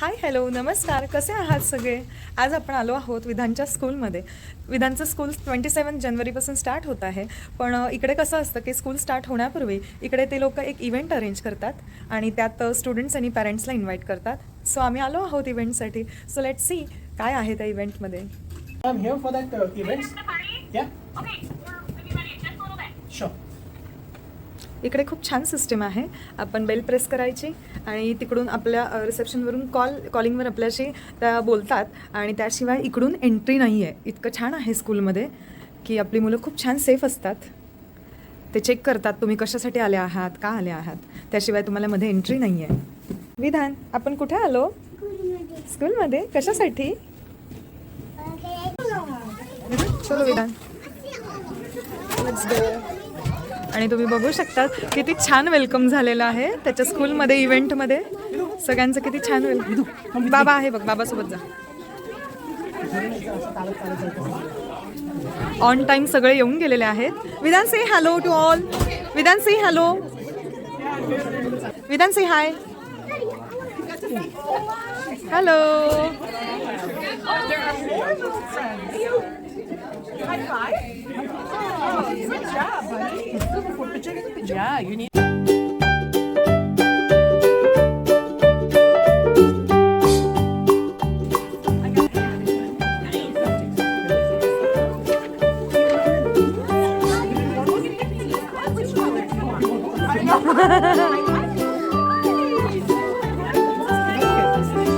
Hi hello नमस्कार. कसे आहात सगळे? आज आपण आलो आहोत विधानच्या स्कूलमध्ये. विधानचं स्कूल ट्वेंटी सेवन जानेवारीपासून स्टार्ट होत आहे. पण इकडे कसं असतं की स्कूल स्टार्ट होण्यापूर्वी इकडे ते लोक एक इव्हेंट अरेंज करतात आणि त्यात स्टुडंट्स आणि पॅरेंट्सला इन्व्हाइट करतात. सो आम्ही आलो आहोत इव्हेंटसाठी सो लेट सी काय आहे त्या इव्हेंटमध्ये इकडे खूप छान सिस्टीम आहे. आपण बेल प्रेस करायची आणि तिकडून आपल्या रिसेप्शनवरून कॉल कॉलिंगवर आपल्याशी त्या बोलतात. आणि त्याशिवाय इकडून एंट्री नाही आहे इतकं छान आहे स्कूलमध्ये की आपली मुलं खूप छान सेफ असतात. ते चेक करतात तुम्ही कशासाठी आले आहात? का आले आहात? त्याशिवाय तुम्हाला मध्ये एंट्री नाही आहे विधान आपण कुठे आलो? स्कूलमध्ये कशासाठी? चलो विधान. आणि तुम्ही बघू शकता किती छान वेलकम झालेलं आहे त्याच्या स्कूलमध्ये इव्हेंटमध्ये सगळ्यांचं किती छान वेलकम बाबा आहे बघ बाबासोबत जा. ऑन टाइम सगळे येऊन गेलेले आहेत. विधान say hello to all Vidhan say hello Vidhan say hi hello Yeah, you need.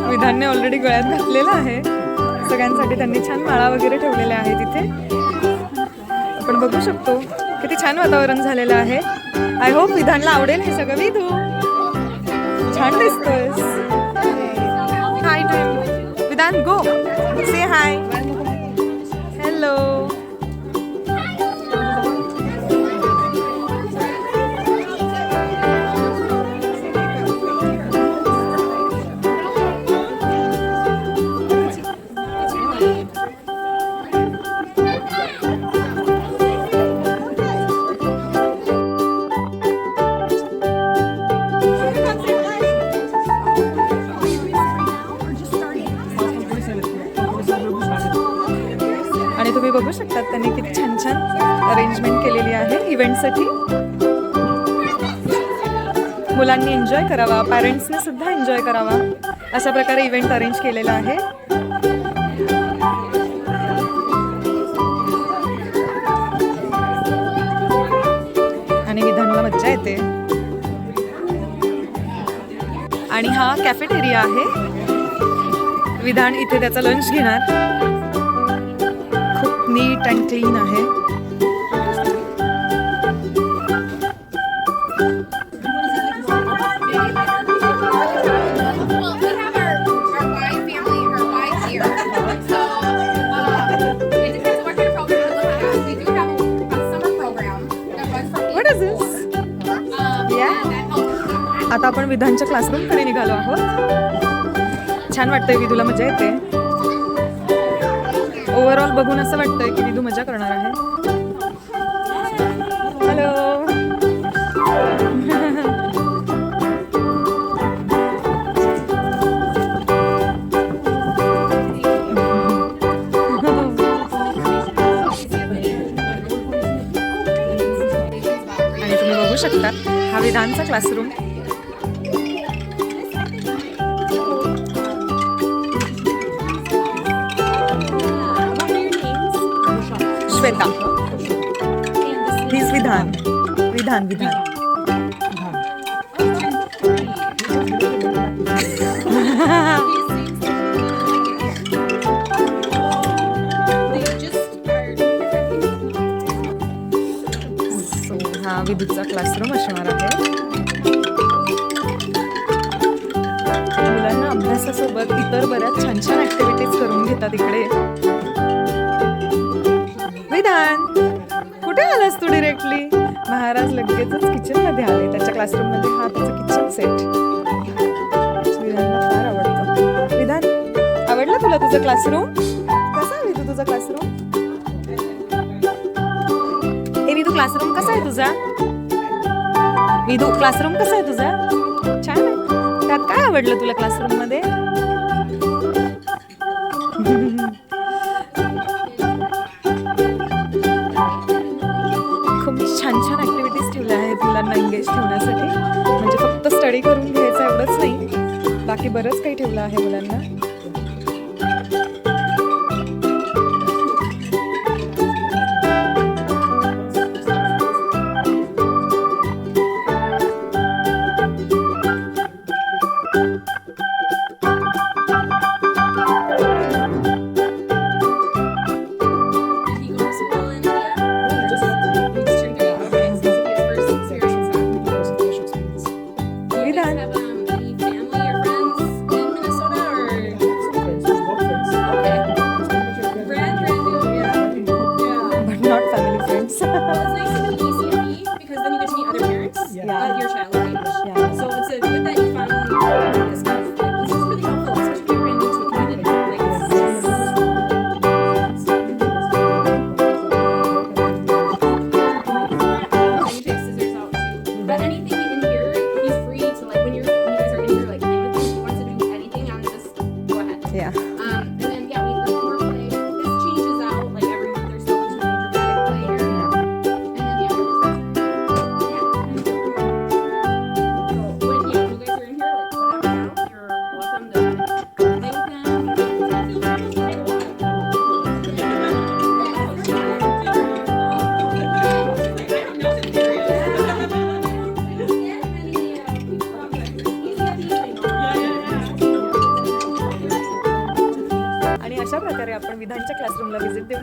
विधानने ऑलरेडी गळ्यात घातलेलं आहे सगळ्यांसाठी त्यांनी छान माळा वगैरे ठेवलेल्या आहेत तिथे आपण बघू शकतो. किती छान वातावरण झालेलं आहे. आय होप विधानला आवडेल हे सगळं. विधू छान दिसतोय हाय टू विधान गो से हाय हॅलो अरेंजमेंट आहे इव्हेंटसाठी मुलांनी एन्जॉय करावा पॅरेंट्सने सुद्धा एन्जॉय करावा. अशा प्रकारे इव्हेंट अरेंज केलेला आहे. आणि विधानला मज्जा येते. आणि हा कॅफेटेरिया आहे. विधान इथे त्याचा लंच घेणार. खूप नीट अँड क्लीन आहे. Runs Yeah. आता आपण विधानच्या क्लासरूमकडे निघालो आहोत. छान वाटतंय विधूला मजा येते. ओव्हरऑल बघून असं वाटतंय की विधू मजा करणार आहे. तुम्ही बघू शकता हा विधानचा क्लासरूम श्वेता. विधान. विधान विधान. हा क्लासरूम असणार आहे मुलांना अभ्यासासोबत इतर बऱ्याच छान छान ऍक्टिव्हिटीज करून घेतात इकडे. विधान कुठे आलास तू डिरेक्टली महाराज लगेचच किचनमध्ये आले. त्याच्या क्लासरूममध्ये हा त्याचा किचन सेट विधानला फार आवडतं. विधान आवडला तुला तुझं क्लासरूम कसा आहे तू तुझा क्लासरूम क्लासरूम कसा आहे तुझा? विधू क्लासरूम कसा आहे तुझा? छान आहे. त्यात काय आवडलं तुला क्लासरूममध्ये? खूप छान छान ॲक्टिव्हिटीज ठेवल्या आहेत मुलांना एंगेज ठेवण्यासाठी. म्हणजे फक्त स्टडी करून घ्यायचं एवढंच नाही. बाकी बरंच काही ठेवलं आहे मुलांना.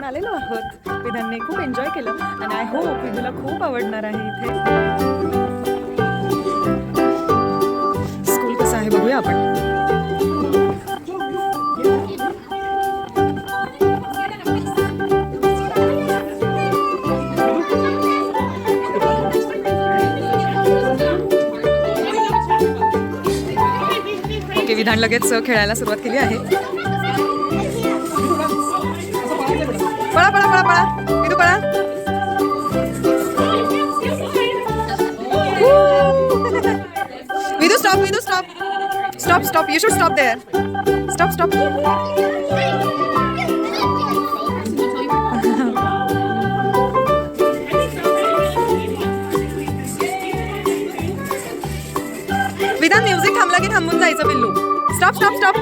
आलेलो आहोत. विधानने खूप एन्जॉय केलं. आणि आय होप विधूला खूप आवडणार आहे इथे. स्कूल कसं आहे बघूया आपण. ओके विधान लगेच खेळायला सुरुवात केली आहे. पळा पळा. पळा Vidhu stop Vidhu stop stop stop you should stop there stop stop Vidhan music थांबला की थांबून जायचं Billu. Stop stop stop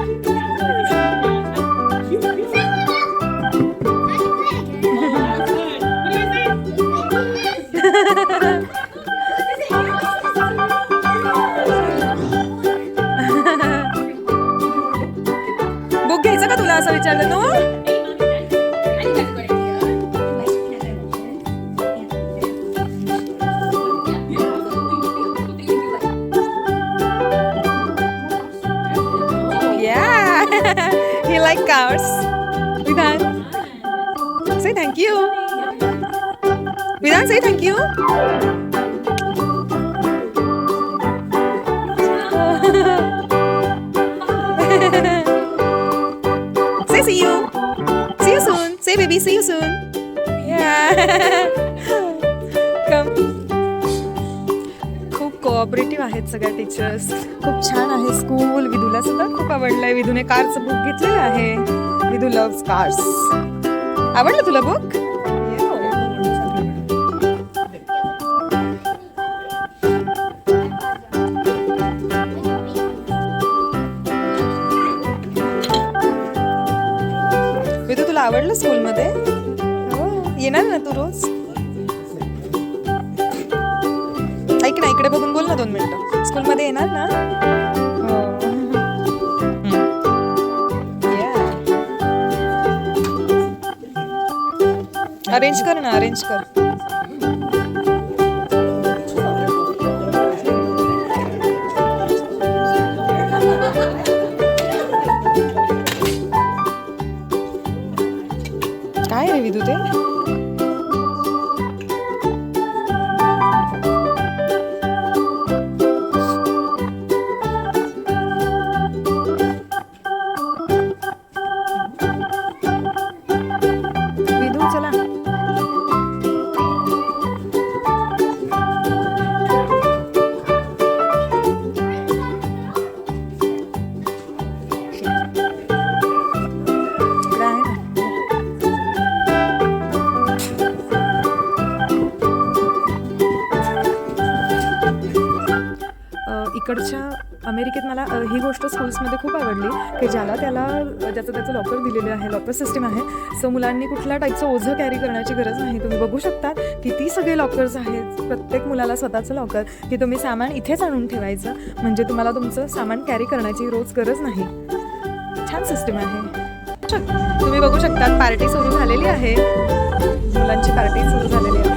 book घ्यायचं का तुला असं विचारलं no Yeah, he like cars. Vidhan, say thank you. Vidhan, say thank you. आहेत सगळ्या टीचर्स खूप छान आहे स्कूल विधूला सुद्धा खूप आवडलंय. विधूने कारचं बुक घेतलेलं आहे. विधू लव्स कार्स आवडलं तुला बुक विधू तुला आवडलं स्कूलमध्ये हो. येणार ना तू रोज? ऐक ना इकडे बघून दोन मिनटं. स्कूलमध्ये येणार ना? हो. अरेंज कर ना अरेंज कर. काय रे विदू ते? इकडच्या अमेरिकेत मला ही गोष्ट स्कूल्समध्ये खूप आवडली की ज्याला त्याला ज्याचं त्याचं लॉकर दिलेलं आहे लॉकर सिस्टीम आहे सो मुलांनी कुठल्या टाईपचं ओझं कॅरी करण्याची गरज नाही. तुम्ही बघू शकता किती सगळे लॉकर्स आहेत प्रत्येक मुलाला स्वतःचं लॉकर की तुम्ही सामान इथेच आणून ठेवायचं म्हणजे तुम्हाला तुमचं सामान कॅरी करण्याची रोज गरज नाही. छान सिस्टीम आहे. तुम्ही बघू शकता पार्टी सुरू झालेली आहे. मुलांची पार्टी सुरू झालेली आहे.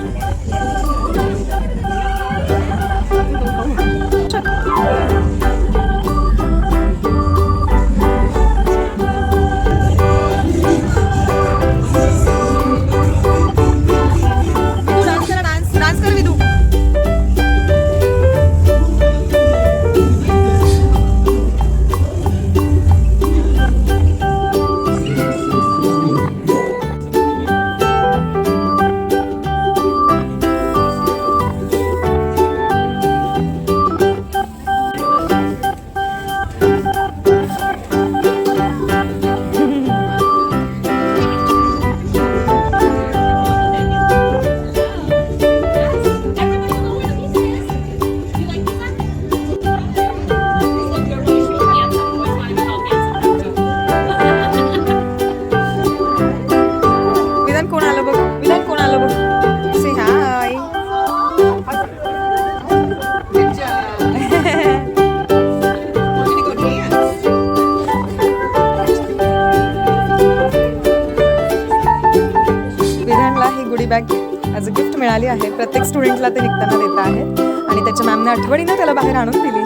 आहे प्रत्येक स्टुडंटला ते निघताना देत आहेत. आणि त्याच्या मॅमने आठवणीनं त्याला बाहेर आणून दिली.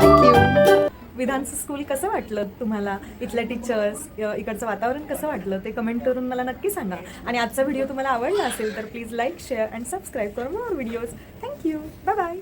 थँक्यू विधानचं स्कूल कसं वाटलं तुम्हाला? इथल्या टीचर्स इकडचं वातावरण कसं वाटलं? ते कमेंट करून मला नक्की सांगा. आणि आजचा व्हिडिओ तुम्हाला आवडला असेल तर please like share and subscribe for more videos thank you bye bye